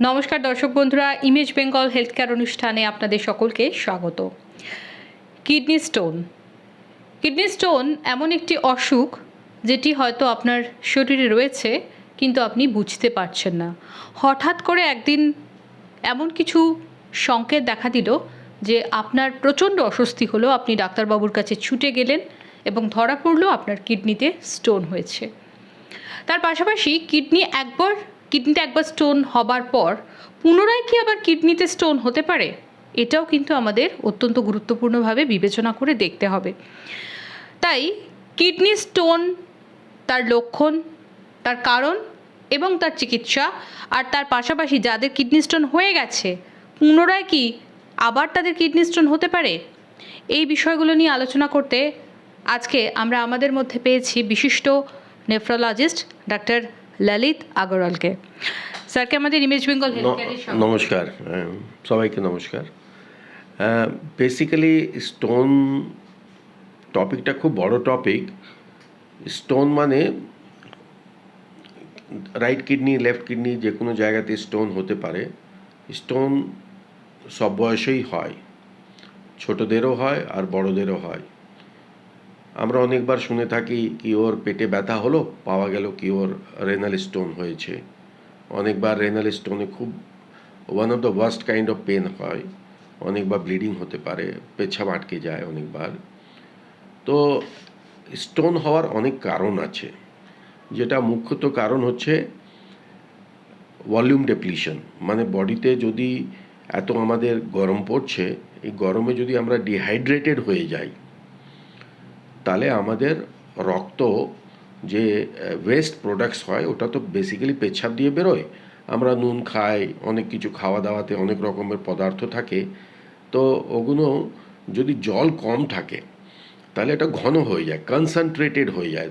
নমস্কার দর্শক বন্ধুরা ইমেজ বেঙ্গল হেলথ কেয়ার অনুষ্ঠানে আপনাদের সকলকে স্বাগত। কিডনি স্টোন কিডনি স্টোন এমন একটি অসুখ যেটি হয়তো আপনার শরীরে রয়েছে, কিন্তু আপনি বুঝতে পারছেন না। হঠাৎ করে একদিন এমন কিছু সংকেত দেখা দিল যে আপনার প্রচণ্ড অস্বস্তি হলো, আপনি ডাক্তারবাবুর কাছে ছুটে গেলেন এবং ধরা পড়ল আপনার কিডনিতে স্টোন হয়েছে। তার পাশাপাশি কিডনি একবার কিডনিতে একবার স্টোন হবার পর, পুনরায় কি আবার কিডনিতে স্টোন হতে পারে? এটাও কিন্তু আমাদের অত্যন্ত গুরুত্বপূর্ণভাবে বিবেচনা করে দেখতে হবে। তাই কিডনি স্টোন তার লক্ষণ, তার কারণ এবং তার চিকিৎসা আর তার পাশাপাশি যাদের কিডনি স্টোন হয়ে গেছে, পুনরায় কি আবার তাদের কিডনি স্টোন হতে পারে? এই বিষয়গুলো নিয়ে আলোচনা করতে আজকে আমরা আমাদের মধ্যে পেয়েছি বিশিষ্ট নেফ্রোলজিস্ট ডাক্তার ললিত আগরওয়ালকে। স্যারকে আমাদের ইমেজ বেঙ্গল নমস্কার সবাইকে নমস্কার। বেসিক্যালি স্টোন টপিকটা খুব বড় টপিক স্টোন মানে রাইট কিডনি লেফট কিডনি যে কোনো জায়গাতে স্টোন হতে পারে। স্টোন সব বয়সেই হয়। ছোটদেরও হয় আর বড়দেরও হয়। আমরা অনেকবার শুনে থাকি কি ওর পেটে ব্যথা হলো, পাওয়া গেল কি ওর রেনাল স্টোন হয়েছে। অনেকবার রেনাল স্টোনে খুব one of the worst kind of pain হয়, অনেকবার ব্লিডিং হতে পারে, পেছাব আটকে যায় অনেকবার। তো স্টোন হওয়ার অনেক কারণ আছে, যেটা মুখ্যত কারণ হচ্ছে ভলিউম ডেপ্লিশন মানে বডিতে যদি এত আমাদের গরম পড়ছে, এই গরমে যদি আমরা ডিহাইড্রেটেড হয়ে যাই তাহলে আমাদের রক্ত যে ওয়েস্ট প্রোডাক্টস হয়, ওটা তো বেসিক্যালি পেচ্ছাপ দিয়ে বেরোয়। আমরা নুন খাই, অনেক কিছু খাওয়া দাওয়াতে অনেক রকমের পদার্থ থাকে। তো ওগুলো যদি জল কম থাকে, তাহলে এটা ঘন হয়ে যায় কনসেন্ট্রেটেড হয়ে যায়।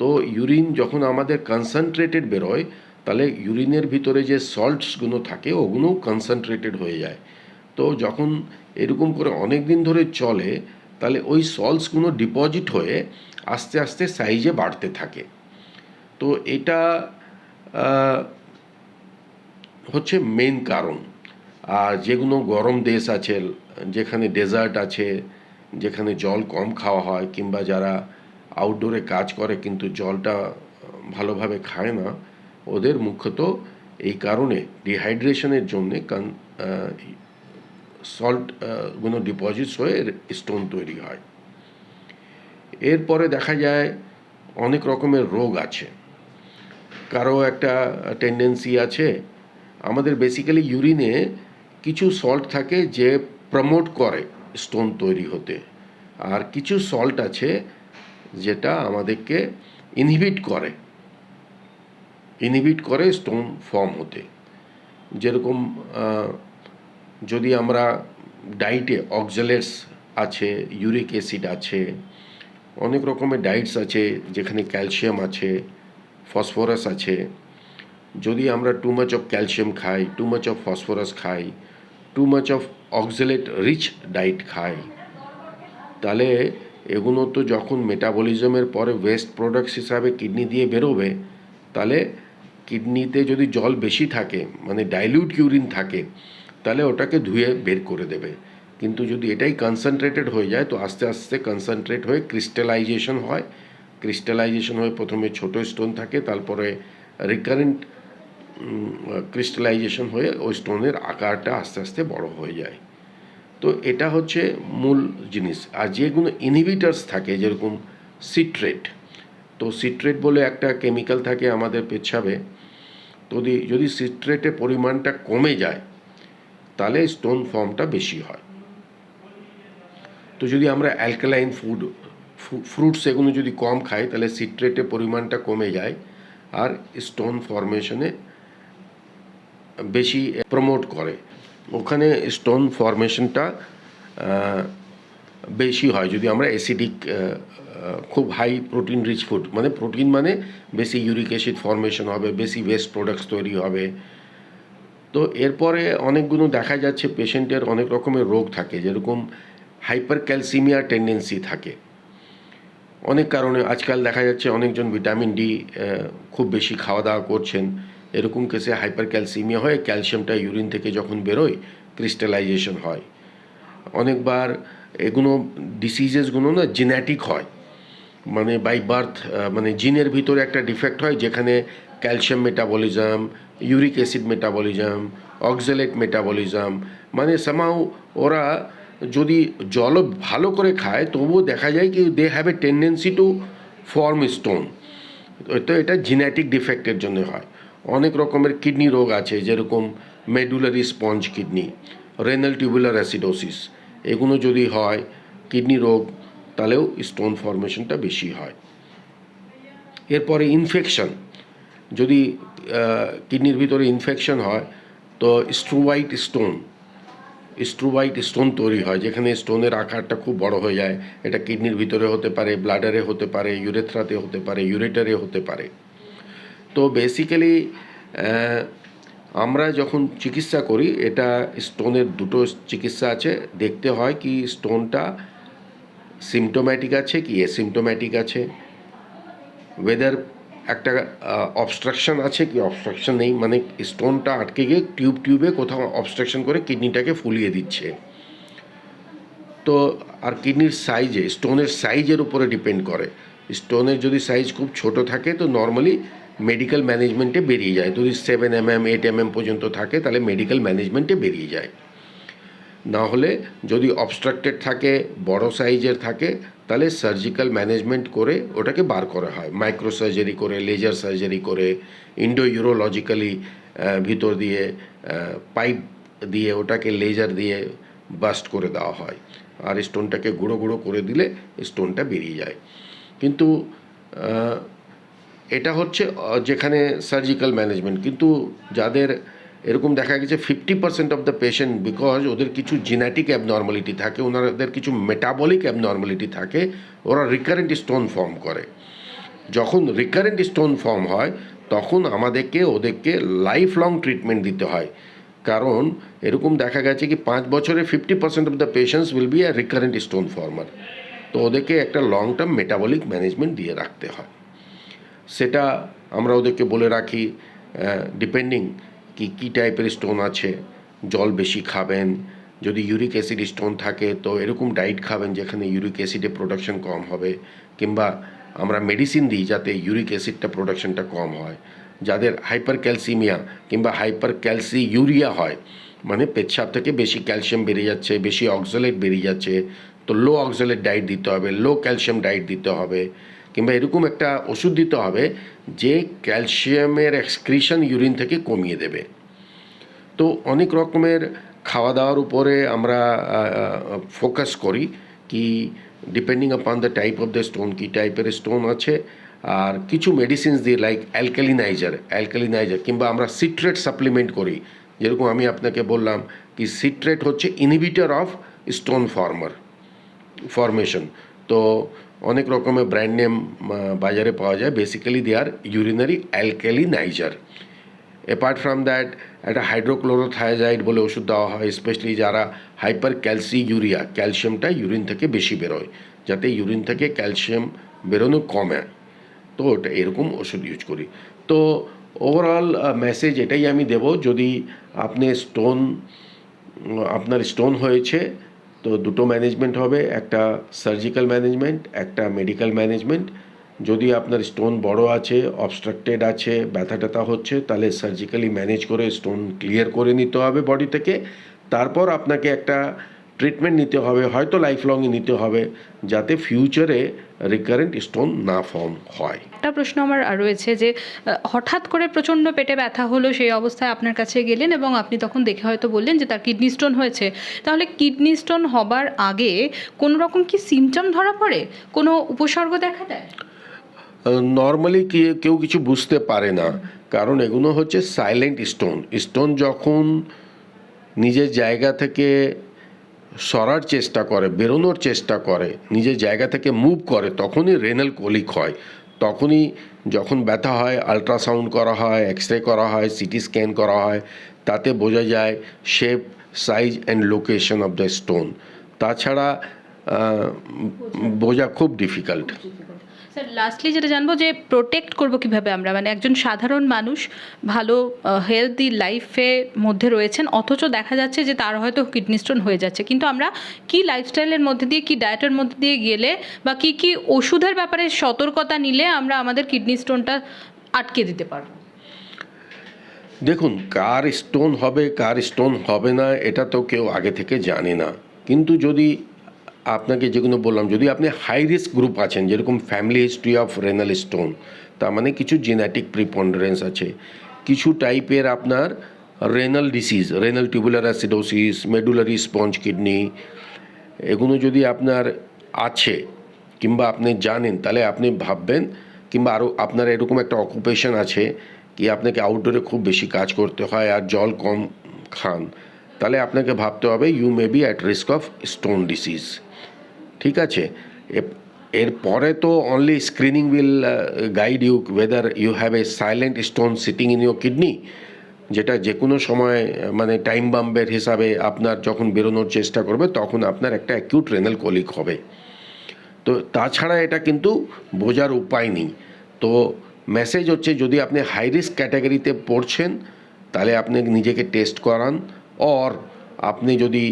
তো ইউরিন যখন আমাদের কনসেন্ট্রেটেড বেরোয়, তাহলে ইউরিনের ভিতরে যে সল্টসগুলো থাকে, ওগুলোও কনসেন্ট্রেটেড হয়ে যায়। তো যখন এরকম করে অনেক দিন ধরে চলে তাহলে ওই সলসগুলো ডিপোজিট হয়ে আস্তে আস্তে সাইজে বাড়তে থাকে। তো এটা হচ্ছে মেন কারণ। আর যেগুলো গরম দেশ আছে, যেখানে ডেজার্ট আছে, যেখানে জল কম খাওয়া হয়, কিংবা যারা আউটডোরে কাজ করে কিন্তু জলটা ভালোভাবে খায় না, ওদের মুখ্যত এই কারণে ডিহাইড্রেশনের জন্যে কান সল্টগুলো ডিপোজিটস হয়ে স্টোন তৈরি হয়। এরপরে দেখা যায় অনেক রকমের রোগ আছে। কারও একটা টেন্ডেন্সি আছে। আমাদের বেসিক্যালি ইউরিনে কিছু সল্ট থাকে যে প্রমোট করে স্টোন তৈরি হতে। আর কিছু সল্ট আছে যেটা আমাদেরকে ইনহিবিট করে। ইনহিবিট করে স্টোন ফর্ম হতে। যেরকম যদি আমরা ডাইটে অক্সালেটস আছে, ইউরিক অ্যাসিড আছে, অনেক রকমের ডাইটস আছে, যেখানে ক্যালসিয়াম আছে, ফসফরাস আছে, যদি আমরা টু মাচ অফ ক্যালসিয়াম খাই টু মাচ অফ ফসফরাস খাই too much of oxalate rich diet খাই, তাহলে এগুলো তো যখন মেটাবলিজমের পরে ওয়েস্ট প্রোডাক্টস হিসাবে কিডনি দিয়ে বেরোবে, তাহলে কিডনিতে যদি জল বেশি থাকে মানে ডাইলিউট ইউরিন থাকে তাহলে ওটাকে ধুয়ে বের করে দেবে। কিন্তু যদি এটাই কনসেন্ট্রেটেড হয়ে যায়, তো আস্তে আস্তে কনসেন্ট্রেট হয়ে ক্রিস্টালাইজেশন হয়। ক্রিস্টালাইজেশন হয়ে প্রথমে ছোট স্টোন থাকে, তারপরে রিকারেন্ট ক্রিস্টালাইজেশন হয়ে ওই স্টোনের আকারটা আস্তে আস্তে বড় হয়ে যায়। তো এটা হচ্ছে মূল জিনিস। আর যেগুলো ইনহিবিটার্স থাকে, যেরকম সিট্রেট তো সিট্রেট বলে একটা কেমিক্যাল থাকে আমাদের পেচ্ছাবে তো যদি সিট্রেটের পরিমাণটা কমে যায় তাহলে স্টোন ফর্মটা বেশি হয়। তো যদি আমরা অ্যালকালাইন ফুড ফ্রুটস এগুলো যদি কম খাই, তাহলে সিট্রেটের পরিমাণটা কমে যায় আর স্টোন ফর্মেশনে বেশি প্রমোট করে। ওখানে স্টোন ফর্মেশনটা বেশি হয়। যদি আমরা অ্যাসিডিক খুব হাই প্রোটিন রিচ ফুড মানে প্রোটিন মানে বেশি ইউরিক অ্যাসিড ফর্মেশন হবে, বেশি ওয়েস্ট প্রোডাক্টস তৈরি হবে। তো এরপরে অনেকগুলো দেখা যাচ্ছে পেশেন্টের অনেক রকমের রোগ থাকে, যেরকম হাইপার ক্যালসিমিয়া টেন্ডেন্সি থাকে। অনেক কারণে আজকাল দেখা যাচ্ছে অনেকজন ভিটামিন ডি খুব বেশি খাওয়া দাওয়া করছেন। এরকম কেসে হাইপার ক্যালসিমিয়া হয় ক্যালসিয়ামটা ইউরিন থেকে যখন বেরোয়, ক্রিস্টালাইজেশন হয়। অনেকবার এগুলো ডিসিজেসগুলো না জেনেটিক হয়। মানে বাই বার্থ মানে জিনের ভিতরে একটা ডিফেক্ট হয়, যেখানে calcium metabolism uric acid metabolism oxalate metabolism মানে সামাও ওরা যদি জল ভালো করে খায়, তবুও দেখা যায় কি they have a tendency to form stone তো এটা জিনেটিক ডিফেক্টের জন্য হয়। অনেক রকমের কিডনি রোগ আছে, যেরকম medullary sponge kidney renal tubular acidosis এগুলো যদি হয় কিডনি রোগ, তাহলেও স্টোন ফর্মেশনটা বেশি হয়। এরপরে ইনফেকশন যদি কিডনির ভিতরে ইনফেকশন হয়, তো স্ট্রুবাইট স্টোন স্ট্রুবাইট স্টোন তৈরি হয়, যেখানে স্টোনের আকারটা খুব বড় হয়ে যায়। এটা কিডনির ভিতরে হতে পারে ব্লাডারে হতে পারে ইউরেথ্রাতে হতে পারে ইউরেটারে হতে পারে। তো বেসিক্যালি আমরা যখন চিকিৎসা করি, এটা স্টোনের দুটো চিকিৎসা আছে। দেখতে হয় কি স্টোনটা সিমটোম্যাটিক আছে, কি এসিমটোম্যাটিক আছে। ওয়েদার একটা অবস্ট্রাকশন আছে কি অবস্ট্রাকশন নেই? মানে স্টোনটা আটকে গিয়ে টিউব টিউবে কোথাও অবস্ট্রাকশন করে কিডনিটাকে ফুলিয়ে দিচ্ছে। তো আর কিডনির সাইজে স্টোনের সাইজের উপরে ডিপেন্ড করে। স্টোনের যদি সাইজ খুব ছোট থাকে, তো নর্মালি মেডিকেল ম্যানেজমেন্টে বেরিয়ে যায়। যদি seven M M eight M M পর্যন্ত থাকে, তাহলে মেডিকেল ম্যানেজমেন্টে বেরিয়ে যায়। না হলে যদি অবস্ট্রাক্টেড থাকে, বড় সাইজের থাকে তাহলে সার্জিক্যাল ম্যানেজমেন্ট করে ওটাকে বার করা হয়। মাইক্রো সার্জারি করে লেজার সার্জারি করে ইন্ডো ইউরোলজিক্যালি ভিতর দিয়ে পাইপ দিয়ে ওটাকে লেজার দিয়ে বাস্ট করে দেওয়া হয়। আর স্টোনটাকে গুঁড়ো গুঁড়ো করে দিলে স্টোনটা বেরিয়ে যায়। কিন্তু এটা হচ্ছে যেখানে সার্জিক্যাল ম্যানেজমেন্ট কিন্তু যাদের এরকম দেখা গেছে fifty percent of the patient because ওদের কিছু জেনেটিক অ্যাবনর্মালিটি থাকে, ওনাদের কিছু মেটাবলিক অ্যাবনর্মালিটি থাকে, ওরা রিকারেন্ট স্টোন ফর্ম করে। যখন রিকারেন্ট স্টোন ফর্ম হয়, তখন আমাদেরকে ওদেরকে লাইফ লং ট্রিটমেন্ট দিতে হয়। কারণ এরকম দেখা গেছে কি পাঁচ বছরে fifty percent of the patients will be a recurrent stone former তো ওদেরকে একটা লং টার্ম মেটাবলিক ম্যানেজমেন্ট দিয়ে রাখতে হয়। সেটা আমরা ওদেরকে বলে রাখি ডিপেন্ডিং কি, কী টাইপের স্টোন আছে? জল বেশি খাবেন? যদি ইউরিক অ্যাসিড স্টোন থাকে, তো এরকম ডায়েট খাবেন যেখানে ইউরিক অ্যাসিডের প্রোডাকশন কম হবে। কিংবা আমরা মেডিসিন দিই যাতে ইউরিক অ্যাসিডটা প্রোডাকশনটা কম হয়। যাদের হাইপার ক্যালসিমিয়া কিংবা হাইপার ক্যালসি ইউরিয়া হয় মানে পেচ্ছাপ থেকে বেশি ক্যালসিয়াম বেরিয়ে যাচ্ছে, বেশি অক্সালেট বেরিয়ে যাচ্ছে, তো লো অক্সালেট ডায়েট দিতে হবে লো ক্যালসিয়াম ডায়েট দিতে হবে। কিংবা এরকম একটা ওষুধ দিতে হবে যে ক্যালসিয়ামের এক্সক্রিশন ইউরিন থেকে কমিয়ে দেবে। তো অনেক রকমের খাওয়া দাওয়ার উপরে আমরা ফোকাস করি কি depending upon the type of the stone কী টাইপের স্টোন আছে। আর কিছু মেডিসিনস দিয়ে লাইক অ্যালকালিনাইজার অ্যালকালিনাইজার কিংবা আমরা সিট্রেট সাপ্লিমেন্ট করি। যেরকম আমি আপনাকে বললাম কি সিট্রেট হচ্ছে inhibitor of stone former formation তো অনেক রকমের ব্র্যান্ড নেম বাজারে পাওয়া যায়। Basically they are urinary alkaliniser apart from that একটা হাইড্রোক্লোরোথায়াজাইড বলে ওষুধ দেওয়া হয় স্পেশালি যারা হাইপার ক্যালসি ইউরিয়া ক্যালসিয়ামটা ইউরিন থেকে বেশি বেরোয়, যাতে ইউরিন থেকে ক্যালসিয়াম বেরোনো কমে। তো ওটা এরকম ওষুধ ইউজ করি। তো ওভারঅল মেসেজ এটাই আমি দেব, যদি আপনি স্টোন আপনার স্টোন হয়েছে তো দুটো ম্যানেজমেন্ট হবে, একটা সার্জিক্যাল ম্যানেজমেন্ট একটা মেডিকেল ম্যানেজমেন্ট যদি আপনার স্টোন বড় আছে অবস্ট্রাক্টেড আছে ব্যথা ট্যাথা হচ্ছে, তাহলে সার্জিক্যালি ম্যানেজ করে স্টোন ক্লিয়ার করে নিতে হবে বডি থেকে। তারপর আপনাকে একটা ট্রিটমেন্ট নিতে হবে হয়তো লাইফ লংয়ে নিতে হবে যাতে ফিউচারে রিকারেন্ট স্টোন না ফর্ম হয়। একটা প্রশ্ন আমার রয়েছে যে হঠাৎ করে প্রচণ্ড পেটে ব্যথা হলো সেই অবস্থায় আপনার কাছে গেলেন এবং আপনি তখন দেখে হয়তো বললেন যে তার কিডনি স্টোন হয়েছে। তাহলে কিডনি স্টোন হবার আগে কোনো রকম কি সিমটম ধরা পড়ে? কোনো উপসর্গ দেখা দেয়? নর্মালি কি কেউ কিছু বুঝতে পারে না। কারণ এগুলো হচ্ছে সাইলেন্ট স্টোন স্টোন যখন নিজের জায়গা থেকে সরার চেষ্টা করে, বেরোনোর চেষ্টা করে, নিজের জায়গা থেকে মুভ করে, তখনই রেনাল কলিক হয়। তখনই যখন ব্যথা হয় আলট্রাসাউন্ড করা হয় এক্স রে করা হয় সিটি স্ক্যান করা হয়, তাতে বোঝা যায় shape size and location of the stone তাছাড়া বোঝা খুব ডিফিকাল্ট স্যার লাস্টলি যেটা জানব যে প্রোটেক্ট করব কীভাবে আমরা? মানে একজন সাধারণ মানুষ ভালো হেলদি লাইফে মধ্যে রয়েছেন, অথচ দেখা যাচ্ছে যে তার হয়তো কিডনি স্টোন হয়ে যাচ্ছে। কিন্তু আমরা কি লাইফস্টাইলের মধ্যে দিয়ে, কি ডায়েটের মধ্যে দিয়ে গেলে বা কি কি ওষুধের ব্যাপারে সতর্কতা নিলে আমরা আমাদের কিডনি স্টোনটা আটকে দিতে পারব? দেখুন, কার স্টোন হবে, কার স্টোন হবে না, এটা তো কেউ আগে থেকে জানে না। কিন্তু যদি আপনাকে যেগুলো বললাম, যদি আপনি হাই রিস্ক গ্রুপ আছেন, যেরকম family history of renal stone তার মানে কিছু জেনেটিক প্রিপন্ডারেন্স আছে। কিছু টাইপের আপনার renal disease renal tubular acidosis medullary sponge kidney এগুলো যদি আপনার আছে, কিংবা আপনি জানেন, তাহলে আপনি ভাববেন, কিংবা আরও আপনার এরকম একটা অকুপেশন আছে, কি আপনাকে আউটডোরে খুব বেশি কাজ করতে হয় আর জল কম খান, তাহলে আপনাকে ভাবতে হবে you may be at risk of stone disease ঠিক আছে? এরপরে তো only screening will guide you whether you have a silent stone sitting in your kidney যেটা যে কোনো সময় মানে টাইম বাম্বের হিসাবে আপনার যখন বেরোনোর চেষ্টা করবে, তখন আপনার একটা অ্যাকিউট রেনাল কলিক হবে। তো তাছাড়া এটা কিন্তু বোঝার উপায় নেই। তো মেসেজ হচ্ছে, যদি আপনি হাই রিস্ক ক্যাটাগরিতে পড়ছেন, তাহলে আপনি নিজেকে টেস্ট করান অর আপনি যদি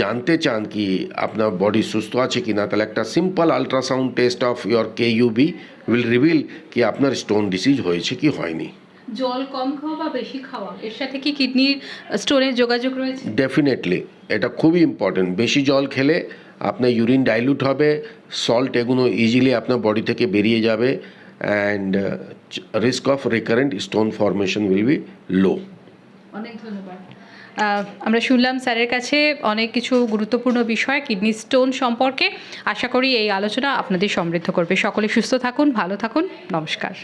জানতে চান কি আপনার বডি সুস্থ আছে কি না তাহলে একটা simple ultrasound test of your KUB will reveal কি আপনার স্টোন ডিসিজ হয়েছে কি হয়নি। জল কম খাওয়া বা বেশি খাওয়া এর সাথে কি কিডনির স্টোনের যোগাযোগ রয়েছে? ডেফিনেটলি এটা খুবই ইম্পর্টেন্ট বেশি জল খেলে আপনার ইউরিন ডাইলুট হবে সল্ট এগুলো ইজিলি আপনার বডি থেকে বেরিয়ে যাবে and risk of recurrent stone formation will be low অনেক ধন্যবাদ। আমরা শুনলাম স্যারের কাছে অনেক কিছু গুরুত্বপূর্ণ বিষয়, কিডনি স্টোন সম্পর্কে। আশা করি এই আলোচনা আপনাদের সমৃদ্ধ করবে। সকলে সুস্থ থাকুন, ভালো থাকুন। নমস্কার।